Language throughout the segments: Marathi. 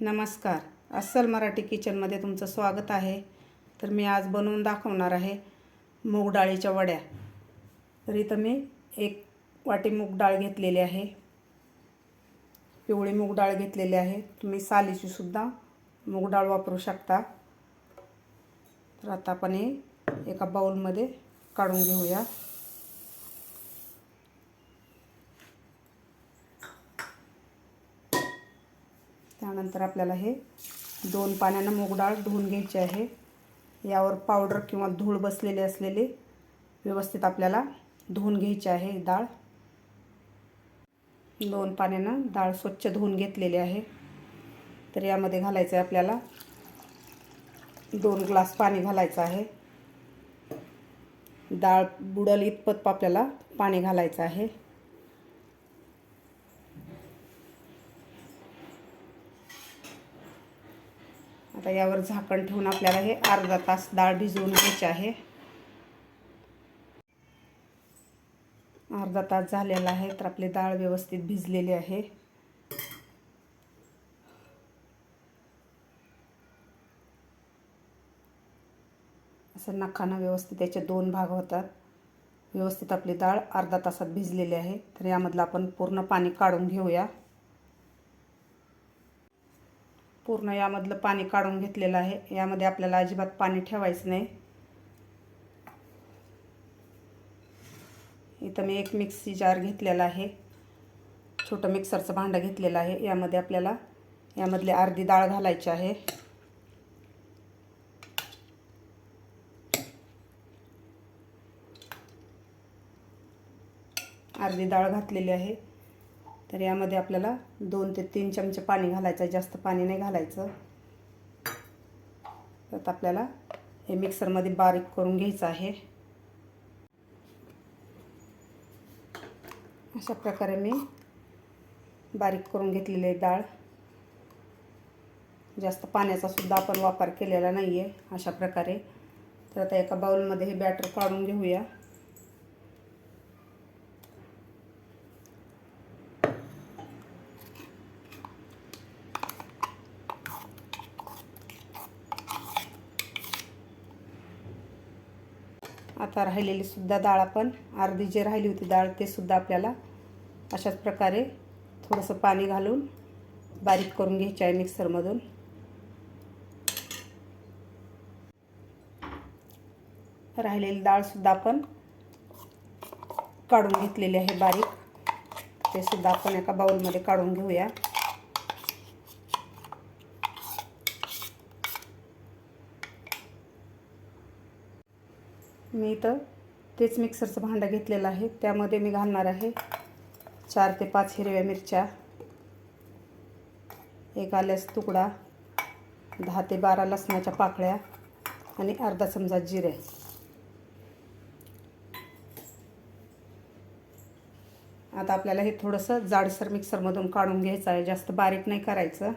नमस्कार. अस्सल मराठी किचनमध्ये तुमचं स्वागत आहे. तर मी आज बनवून दाखवणार आहे मूग डाळीच्या वड्या. तर इथं मी एक वाटी मूग डाळ घेतलेली आहे. पिवळी मूग डाळ घेतलेली आहे. तुम्ही सालीची सुद्धा मूग डाळ वापरू शकता. तर आता आपण हे एका बाऊलमध्ये काढून घेऊया. त्यानंतर आपल्याला हे दोन पाण्यानं मूग डाळ धुवून घ्यायची आहे. यावर पावडर किंवा धूळ बसलेली असलेली व्यवस्थित आपल्याला धुवून घ्यायची आहे डाळ. दोन पाण्यानं डाळ स्वच्छ धुवून घेतलेली आहे. तर यामध्ये घालायचं आहे आपल्याला दोन ग्लास पाणी घालायचं आहे. डाळ बुडल इतपत आपल्याला पाणी घालायचं आहे. आता यावर झाकण ठेवून आपल्याला हे अर्धा तास डाळ भिजवून घ्यायची आहे. अर्धा तास झालेला आहे तर आपली डाळ व्यवस्थित भिजलेली आहे. असं नखानं व्यवस्थित याचे दोन भाग होतात. व्यवस्थित आपली डाळ अर्धा तासात भिजलेली आहे तर यामधलं आपण पूर्ण पाणी काढून घेऊया. पूर्ण यामधलं पाणी काढून घेतलेलं आहे. यामध्ये आपल्याला अजिबात पाणी ठेवायचं नाही. इथं मी एक मिक्सी जार घेतलेला आहे. छोटं मिक्सरचं भांडं घेतलेलं आहे. यामध्ये आपल्याला यामधली अर्धी डाळ घालायची आहे. अर्धी डाळ घातलेली आहे. तर यामध्ये आपल्याला दोन ते तीन चमचे पाणी घालायचं आहे. जास्त पाणी नाही घालायचं. तर आपल्याला हे मिक्सरमध्ये बारीक करून घ्यायचं आहे. अशा प्रकारे मी बारीक करून घेतलेली आहे डाळ. जास्त पाण्याचा सुद्धा आपण वापर केलेला नाही आहे अशा प्रकारे. तर आता एका बाउलमध्ये हे बॅटर काढून घेऊया. आता राहिलेली सुद्धा डाळ आपण अर्धी जी राहिली होती डाळ ते सुद्धा आपल्याला अशाच प्रकारे थोडंसं पाणी घालून बारीक करून घ्यायचे आहे मिक्सरमधून. राहिलेली डाळसुद्धा आपण काढून घेतलेली आहे बारीक. ते सुद्धा आपण एका बाउलमध्ये काढून घेऊया. मी इथं तेच मिक्सरचं भांडं घेतलेलं आहे. त्यामध्ये मी घालणार आहे चार ते पाच हिरव्या मिरच्या एक आल्यास तुकडा दहा ते बारा लसणाच्या पाकळ्या आणि अर्धा चमचा जिरे. आता आपल्याला हे थोडंसं जाडसर मिक्सरमधून काढून घ्यायचं आहे. जास्त बारीक नाही करायचं.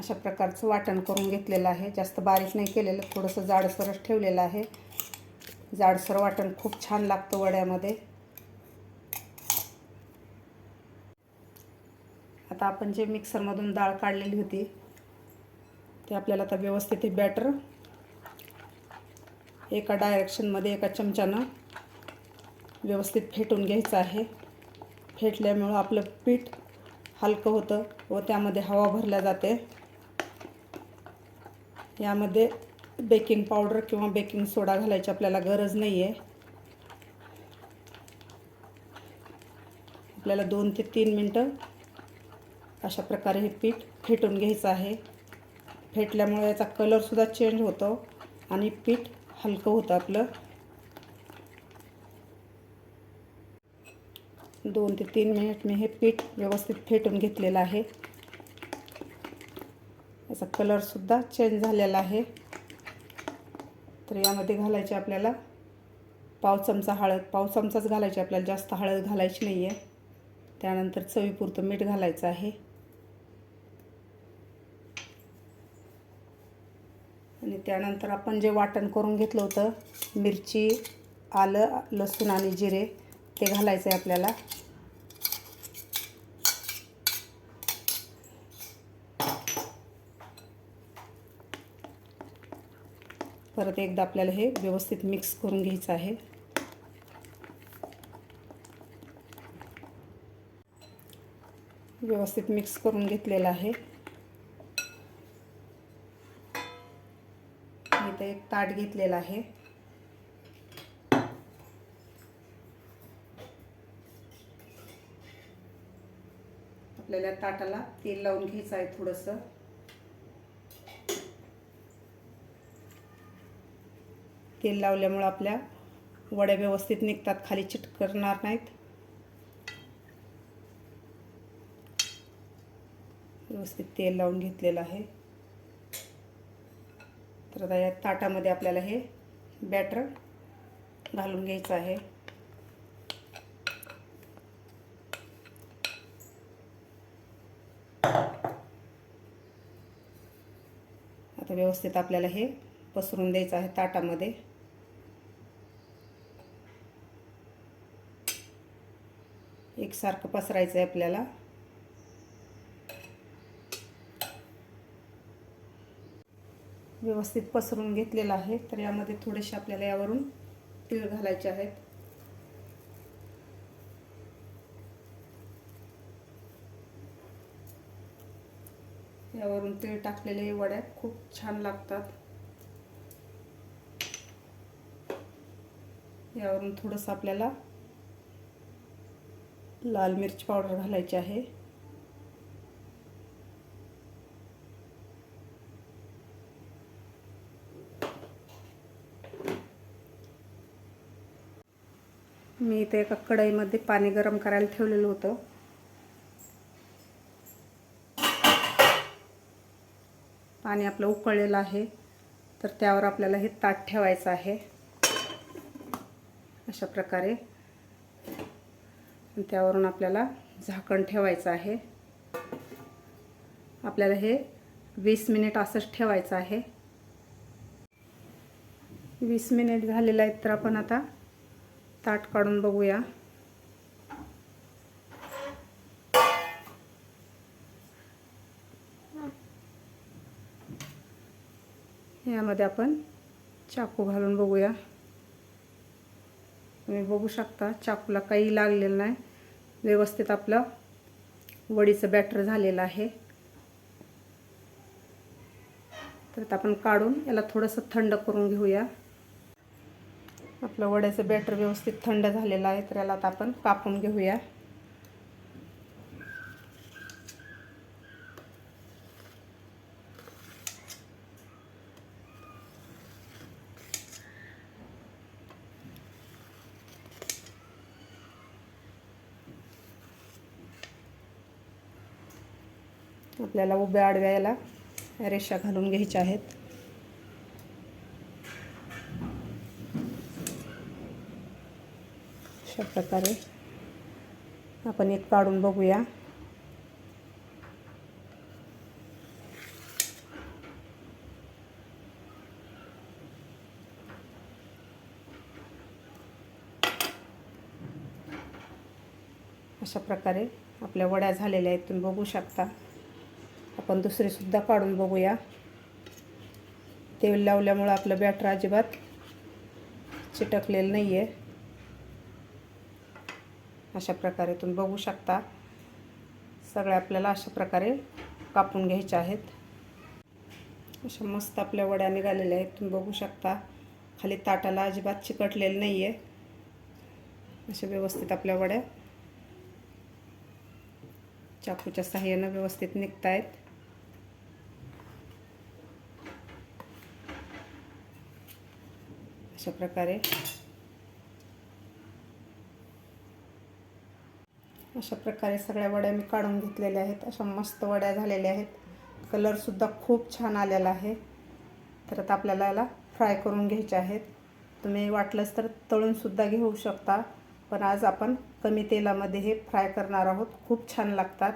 अशा प्रकारचं वाटण करून घेतलेलं आहे. जास्त बारीक नाही केलेलं थोडंसं जाडसरच ठेवलेलं आहे. जाडसर वाटण खूप छान लागतं वड्यामध्ये. आता आपण जे मिक्सरमधून डाळ काढलेली होती ते आपल्याला आता व्यवस्थित हे बॅटर. एका डायरेक्शनमध्ये एका चमच्यानं व्यवस्थित फेटून घ्यायचं आहे. फेटल्यामुळं आपलं पीठ हलकं होतं व त्यामध्ये हवा भरल्या जाते. यामध्ये बेकिंग पावडर किंवा बेकिंग सोडा घालायची आपल्याला गरज नाही आहे आपल्याला दोन ते तीन मिनटं अशा प्रकारे हे पीठ फेटून घ्यायचं आहे. फेटल्यामुळे याचा कलरसुद्धा चेंज होतो आणि पीठ हलकं होतं आपलं. दोन ते तीन मिनिट मी हे पीठ व्यवस्थित फेटून घेतलेलं आहे. त्याचा कलरसुद्धा चेंज झालेला आहे. तर यामध्ये घालायची आपल्याला पाव चमचा हळद. पाव चमचाच घालायची आपल्याला जास्त हळद घालायची नाही आहे त्यानंतर चवीपुरतं मीठ घालायचं आहे. आणि त्यानंतर आपण जे वाटण करून घेतलं होतं मिरची आलं लसूण आणि जिरे ते घालायचं आहे आपल्याला. परत एकदा आपल्याला हे व्यवस्थित मिक्स करून घ्यायचं आहे. व्यवस्थित मिक्स करून घेतलेलं आहे. इथं एक ताट घेतलेलं आहे. आपल्याला ताटाला तेल लावून घ्यायचं आहे थोडंसं. तेल लावल्यामुळं आपल्या वड्या व्यवस्थित निघतात खाली चिटकरणार नाहीत. व्यवस्थित तेल लावून घेतलेलं आहे. तर आता या ताटामध्ये आपल्याला हे बॅटर घालून घ्यायचं आहे. आता व्यवस्थित आपल्याला हे पसरून द्यायचं आहे ताटामध्ये. एकसारखं पसरायचं आहे आपल्याला. व्यवस्थित पसरून घेतलेलं आहे तर यामध्ये थोडेसे आपल्याला यावरून तीळ घालायचे आहेत. यावरून तीळ टाकलेले वड्या खूप छान लागतात. यावरून थोडंसं आपल्याला लाल मिरची पावडर घालायची आहे. मी इथे एका कढईमध्ये पाणी गरम करायला ठेवलेलं होतं. पाणी आपलं उकळलेलं आहे. तर त्यावर आपल्याला हे ताट ठेवायचं आहे. अशा प्रकारे. त्यावरून आपल्याला झाकण ठेवायचं आहे. आपल्याला हे वीस मिनिट असंच ठेवायचं आहे. वीस मिनिट झालेलं आहेत तर आपण आता ताट काढून बघूया. यामध्ये आपण चाकू घालून बघूया. तुम्ही बघू शकता चाकूला काही लागलेलं नाही. व्यवस्थित आपलं वडीचं बॅटर झालेलं आहे. तर आपण काढून याला थोडंसं थंड करून घेऊया. आपलं वड्याचं बॅटर व्यवस्थित थंड झालेलं आहे तर याला आता आपण कापून घेऊया. आपल्याला उभ्या आडव्या याला रेषा घालून घ्यायच्या आहेत. अशा प्रकारे आपण एक काढून बघूया. अशा प्रकारे आपल्या वड्या झालेल्या आहेत. तुम्ही बघू शकता. आपण दुसरीसुद्धा काढून बघूया. तेल लावल्यामुळं आपलं बॅटर अजिबात चिटकलेलं नाही आहे अशा प्रकारे तुम्ही बघू शकता. सगळ्या आपल्याला अशा प्रकारे कापून घ्यायच्या आहेत. अशा मस्त आपल्या वड्या निघालेल्या आहेत. तुम्ही बघू शकता. खाली ताटाला अजिबात चिकटलेलं नाही आहे अशा व्यवस्थित आपल्या वड्या. चाकूच्या साह्यानं व्यवस्थित निघत आहेत अशा प्रकारे. अशा प्रकारे सगळ्या वड्या मी काढून घेतलेल्या आहेत. अशा मस्त वड्या झालेल्या आहेत. कलरसुद्धा खूप छान आलेला आहे. तर आता आपल्याला याला फ्राय करून घ्यायचे आहेत. तुम्ही वाटलंच तर तळूनसुद्धा घेऊ शकता. पण आज आपण कमी तेलामध्ये हे फ्राय करणार आहोत. खूप छान लागतात.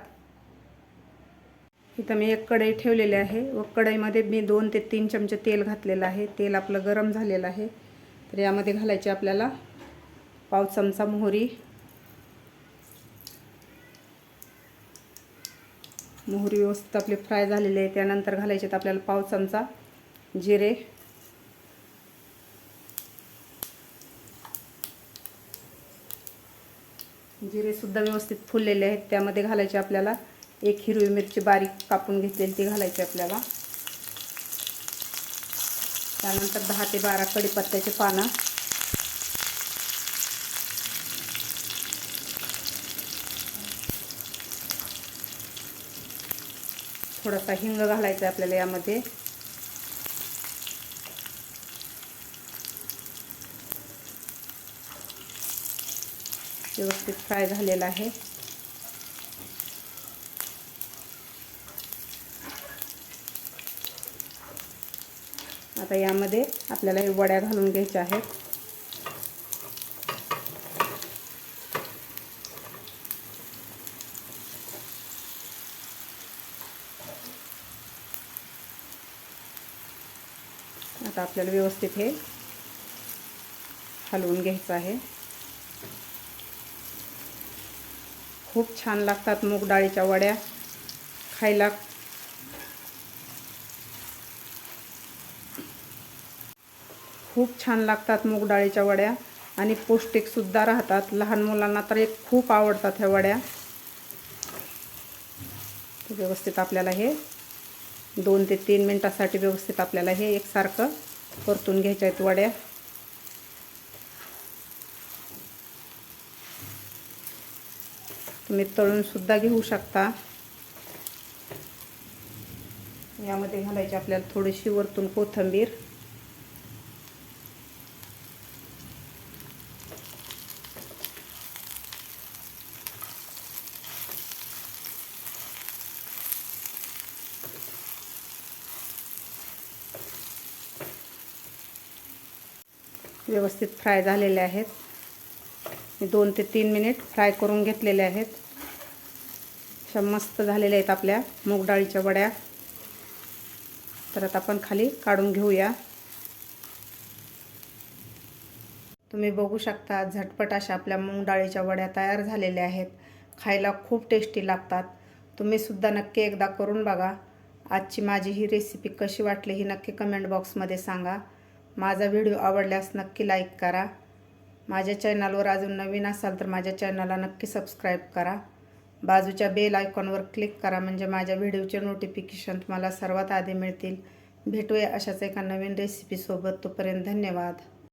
इथं मी एक कढई ठेवलेली आहे व कढईमध्ये मी दोन ते तीन चमचे तेल घातलेलं आहे. तेल आपलं गरम झालेलं आहे. तर यामध्ये घालायचे आपल्याला पाव चमचा मोहरी. मोहरी व्यवस्थित आपले फ्राय झालेले आहे. त्यानंतर घालायचे आपल्याला पाव चमचा जिरे. जिरेसुद्धा व्यवस्थित फुललेले आहेत. त्यामध्ये घालायचे आपल्याला एक हिरवी मिरची बारीक कापून घेतलेली ती घालायची आपल्याला. त्यानंतर दहा ते बारा कडीपत्त्याचे पानं. थोडासा हिंग घालायचा आहे आपल्याला यामध्ये. व्यवस्थित फ्राय झालेला आहे. आता यामध्ये आपल्याला हे वड्या घालून घ्यायच्या आहेत. आता आपल्याला व्यवस्थित हे हलवून घ्यायचं आहे. खूप छान लागतात मूग डाळीच्या वड्या. खायला खूप छान लागतात मूग डाळीच्या वड्या. आणि पौष्टिकसुद्धा राहतात. लहान मुलांना तर एक खूप आवडतात ह्या वड्या. व्यवस्थित आपल्याला हे दोन ते तीन मिनटासाठी व्यवस्थित आपल्याला हे एकसारखं परतून घ्यायच्या आहेत वड्या. तुम्ही तळूनसुद्धा घेऊ शकता. यामध्ये घालायची आपल्याला थोडीशी वरतून कोथिंबीर. व्यवस्थित फ्राय झालेले आहेत. मी दोन ते तीन मिनिट फ्राय करून घेतलेले आहेत. अशा मस्त झालेल्या आहेत आपल्या मूग डाळीच्या वड्या. तर आता आपण खाली काढून घेऊया. तुम्ही बघू शकता झटपट अशा आपल्या मूग डाळीच्या वड्या तयार झालेल्या आहेत. खायला खूप टेस्टी लागतात. तुम्हीसुद्धा नक्की एकदा करून बघा. आजची माझी ही रेसिपी कशी वाटली ही नक्की कमेंट बॉक्समध्ये सांगा. माझा व्हिडिओ आवडल्यास नक्की लाईक करा. माझ्या चॅनलवर अजून नवीन असाल तर माझ्या चॅनलला नक्की सबस्क्राईब करा. बाजूच्या बेल आयकॉनवर क्लिक करा म्हणजे माझ्या व्हिडिओचे नोटिफिकेशन तुम्हाला सर्वात आधी मिळतील. भेटूया अशाच एका नवीन रेसिपीसोबत तोपर्यंत धन्यवाद.